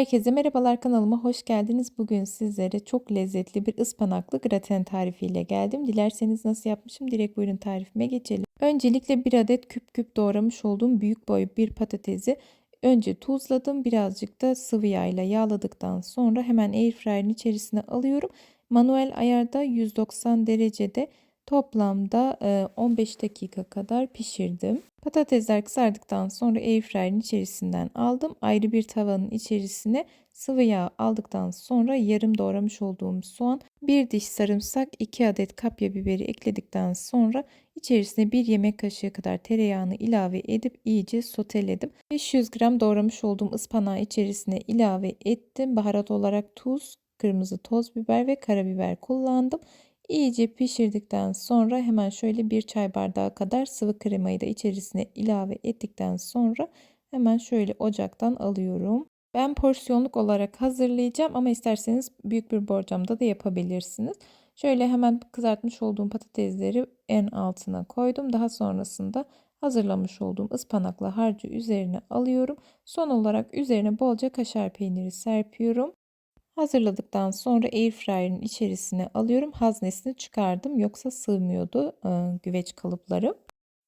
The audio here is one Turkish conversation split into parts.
Herkese merhabalar kanalıma hoş geldiniz. Bugün sizlere çok lezzetli bir ıspanaklı graten tarifiyle geldim. Dilerseniz nasıl yapmışım direkt buyurun tarifime geçelim. Öncelikle bir adet küp küp doğramış olduğum büyük boy bir patatesi önce tuzladım. Birazcık da sıvı yağ ile yağladıktan sonra hemen airfryer'in içerisine alıyorum. Manuel ayarda 190 derecede Toplamda 15 dakika kadar pişirdim. Patatesler kızardıktan sonra airfryer'in içerisinden aldım. Ayrı bir tavanın içerisine sıvı yağ aldıktan sonra yarım doğramış olduğum soğan, bir diş sarımsak, 2 adet kapya biberi ekledikten sonra içerisine 1 yemek kaşığı kadar tereyağını ilave edip iyice soteledim. 500 gram doğramış olduğum ıspanağı içerisine ilave ettim. Baharat olarak tuz, kırmızı toz biber ve karabiber kullandım. İyice pişirdikten sonra hemen şöyle bir çay bardağı kadar sıvı kremayı da içerisine ilave ettikten sonra hemen şöyle ocaktan alıyorum. Ben porsiyonluk olarak hazırlayacağım ama isterseniz büyük bir borcamda da yapabilirsiniz. Şöyle hemen kızartmış olduğum patatesleri en altına koydum. Daha sonrasında hazırlamış olduğum ıspanaklı harcı üzerine alıyorum. Son olarak üzerine bolca kaşar peyniri serpiyorum. Hazırladıktan sonra airfryer'in içerisine alıyorum. Haznesini çıkardım yoksa sığmıyordu e, güveç kalıpları.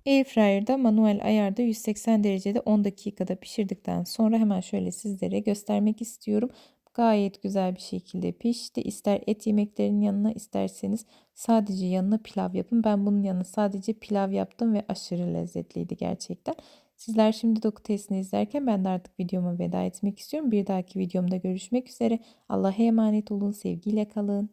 Airfryer'da manuel ayarda 180 derecede 10 dakikada pişirdikten sonra hemen şöyle sizlere göstermek istiyorum. Gayet güzel bir şekilde pişti. İster et yemeklerinin yanına isterseniz sadece yanına pilav yapın. Ben bunun yanına sadece pilav yaptım ve aşırı lezzetliydi gerçekten. Sizler şimdi doku testini izlerken ben de artık videoma veda etmek istiyorum. Bir dahaki videomda görüşmek üzere. Allah'a emanet olun. Sevgiyle kalın.